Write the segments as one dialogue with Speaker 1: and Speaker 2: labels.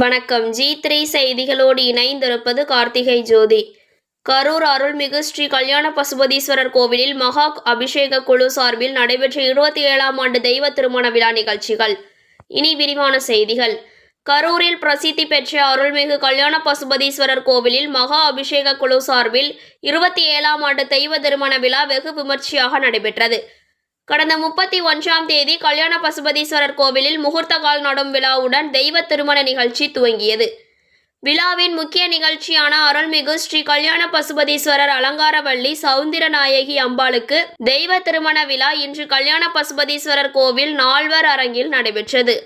Speaker 1: வணக்கம். G three செய்திகளோடு இணைந்திருப்பது கார்த்திகை ஜோதி. கரூர் அருள்மிகு ஸ்ரீ கல்யாண பசுபதீஸ்வரர் கோவிலில் மகா அபிஷேக குழு சார்பில் நடைபெற்ற இருபத்தி ஏழாம் ஆண்டு தெய்வ திருமண விழா நிகழ்ச்சிகள். இனி விரிவான செய்திகள். கரூரில் பிரசித்தி பெற்ற அருள்மிகு கல்யாண பசுபதீஸ்வரர் கோவிலில் மகா அபிஷேக குழு சார்பில் இருபத்தி ஏழாம் ஆண்டு தெய்வ திருமண விழா வெகு விமர்சையாக நடைபெற்றது. கடந்த முப்பத்தி ஒன்றாம் தேதி கல்யாண பசுபதீஸ்வரர் கோவிலில் முகூர்த்த கால் நடும் விழாவுடன் தெய்வ திருமண நிகழ்ச்சி துவங்கியது. விழாவின் முக்கிய நிகழ்ச்சியான அருள்மிகு ஸ்ரீ கல்யாண பசுபதீஸ்வரர் அலங்காரவள்ளி சவுந்திரநாயகி அம்பாளுக்கு தெய்வ திருமண விழா இன்று கல்யாண பசுபதீஸ்வரர் கோவில் நால்வர் அரங்கில் நடைபெற்றது.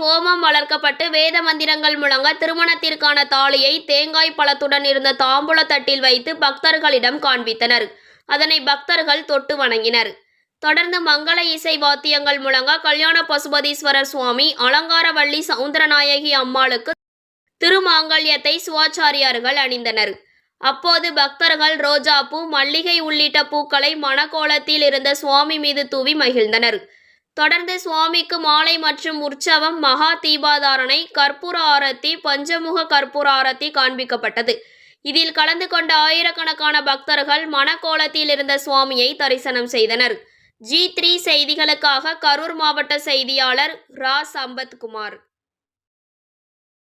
Speaker 1: ஹோமம் வளர்க்கப்பட்டு வேத மந்திரங்கள் முழங்க திருமணத்திற்கான தாலியை தேங்காய் பழத்துடன் இருந்த தாம்பூல தட்டில் வைத்து பக்தர்களிடம் காண்பித்தனர். அதனை பக்தர்கள் தொட்டு வணங்கினர். தொடர்ந்து மங்கள இசை வாத்தியங்கள் முழங்க கல்யாண பசுபதீஸ்வரர் சுவாமி அலங்காரவள்ளி சவுந்தரநாயகி அம்மாளுக்கு திருமாங்கல்யத்தை சுவாச்சாரியார்கள் அணிந்தனர். அப்போது பக்தர்கள் ரோஜாப்பூ மல்லிகை உள்ளிட்ட பூக்களை மணக்கோலத்தில் இருந்த சுவாமி மீது தூவி மகிழ்ந்தனர். தொடர்ந்து சுவாமிக்கு மாலை மற்றும் உற்சவம் மகா தீபாதாரணை கற்பூர ஆரத்தி பஞ்சமுக கற்பூர ஆரத்தி காண்பிக்கப்பட்டது. இதில் கலந்து கொண்ட ஆயிரக்கணக்கான பக்தர்கள் மணக்கோலத்தில் இருந்த சுவாமியை தரிசனம் செய்தனர். ஜி த்ரீ செய்திகளுக்காக கரூர் மாவட்ட செய்தியாளர் ரா. சம்பத்குமார்.